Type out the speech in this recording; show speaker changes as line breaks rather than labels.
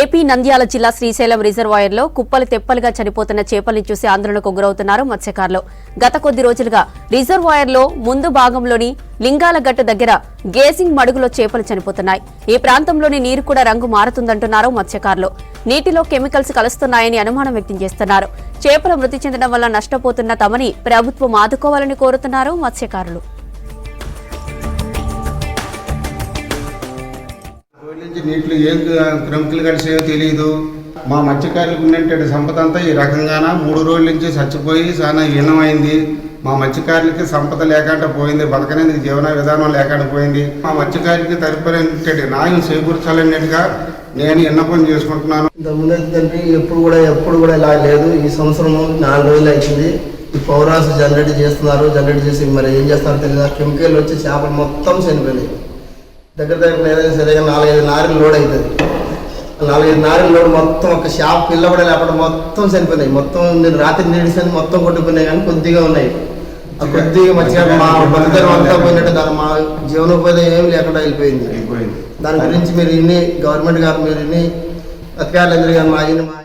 AP Nandyal జిల్లా శ్రీశైలం రిజర్వాయర్లో కుప్పలు తెప్పలుగా చనిపోతున్న చేపల్ని చూసి ఆందోళనకు గురవుతున్నారు మత్స్యకారులు. గత కొద్ది రోజులుగా రిజర్వాయర్లో ముందు భాగంలోని లింగాలగట్టు దగ్గర గేసింగ్ మడుగులో చేపలు చనిపోతున్నాయి. ఈ ప్రాంతంలోని నీరు కూడా రంగు మారుతుందంటున్నారు మత్స్యకారులు. నీటిలో కెమికల్స్ కలుస్తున్నాయని అనుమానం వ్యక్తం చేస్తున్నారు. చేపలు మృతి చెందడం వల్ల నష్టపోతున్న తమని ప్రభుత్వం ఆదుకోవాలని కోరుతున్నారు మత్స్యకారులు.
రోజుల నుంచి నీటిలో ఏం క్రమికలు కలిసాయో తెలియదు మా మత్స్యకారులకు ఉన్నటువంటి సంపద అంతా ఈ రకంగాన? మూడు రోజుల నుంచి చచ్చిపోయి చాలా హీనమైంది. మా మత్స్యకారులకి సంపద లేకుండా పోయింది బతకనేందుకు జీవన విధానం లేకుండా పోయింది. మా మత్స్యకారులకి తరపునటువంటి న్యాయం చేకూర్చాలన్నట్టుగా నేను విన్నపం చేసుకుంటున్నాను.
ఇంతకుముందు ఏంటంటే ఎప్పుడు కూడా ఎప్పుడు కూడా ఇలా లేదు. ఈ సంవత్సరం నాలుగు రోజులు అయింది ఈ పౌరాస్ జనరేట్ చేస్తున్నారు. జనరేట్ చేసి మరి ఏం చేస్తారో తెలియదు? కెమికల్ వచ్చి చేపలు మొత్తం చనిపోయినాయి. దగ్గర దగ్గర ఏదైనా సరిగా నాలుగైదు నారులు లోడ్ అవుతుంది. నాలుగైదు నారులు లోడ్ మొత్తం ఒక షాప్ పిల్ల కూడా లేకుండా మొత్తం చనిపోయినాయి. మొత్తం నేను రాత్రి నీడిసింది మొత్తం కొట్టుకున్నాయి కానీ కొద్దిగా ఉన్నాయి. ఆ కొద్దిగా మంచిగా మా బతుకరం అంతా పోయినట్టు దాని మా జీవనోపాధి ఏమి లేకుండా వెళ్ళిపోయింది. దాని గురించి మీరు ఇన్ని గవర్నమెంట్ గారు మీరు ఇన్ని అధికారులందరూ కానీ మా ఇన్ని మా